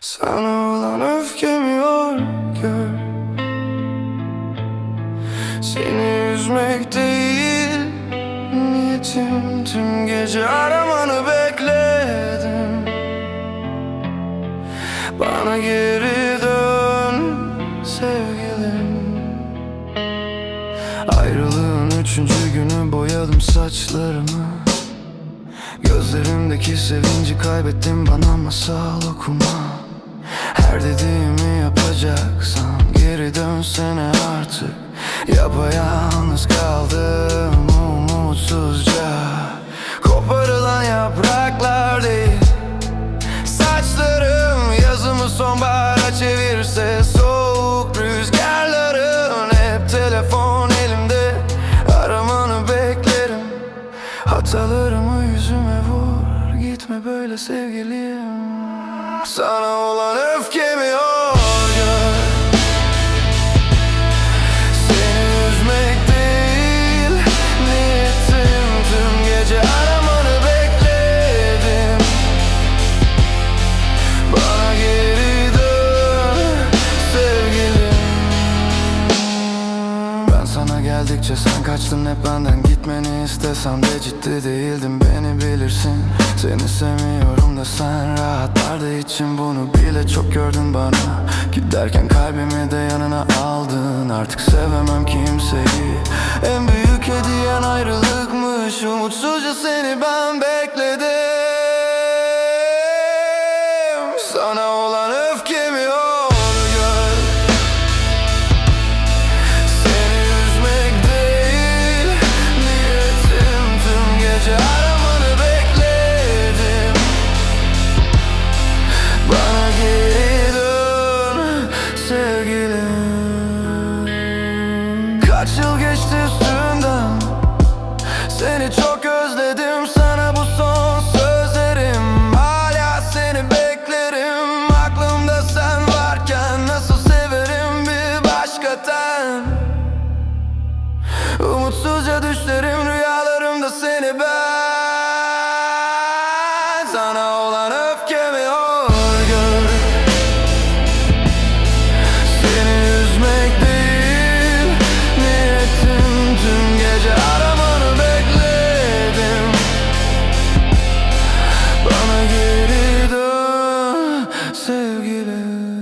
Sana olan öfkemi yor gör. Seni üzmek değil Niyetim. Tüm gece aramanı bekledim. Bana geri dön sevgilim. Ayrılığın üçüncü günü boyadım saçlarımı. Gözlerimdeki sevinci kaybettim bana masal okuma Her dediğimi yapacaksan geri dönsene artık. Yapayalnız kaldım umutsuzca. Koparılan yapraklar değil Saçlarım yazımı sonbahara çevirse Soğuk rüzgarların hep telefon elimde Aramanı beklerim Hatalarımı yüzüme vur. Gitme böyle sevgilim Sana olan öfkemi kaçtın hep benden Gitmeni istesem de ciddi değildim beni bilirsin. Seni sevmiyorum da sen rahatlarda için bunu bile çok gördün bana. Giderken kalbimi de yanına aldın Artık sevemem kimseyi. En büyük hediyen ayrılıkmış Umutsuzca seni ben bekledim sevgilim. Kaç yıl geçti üstünden? Seni çok özledim. Sana bu son sözlerim. Hala seni beklerim. Aklımda sen varken nasıl severim bir başka ten? Umutsuzca düşlerim rüyalarımda seni ben Dieu.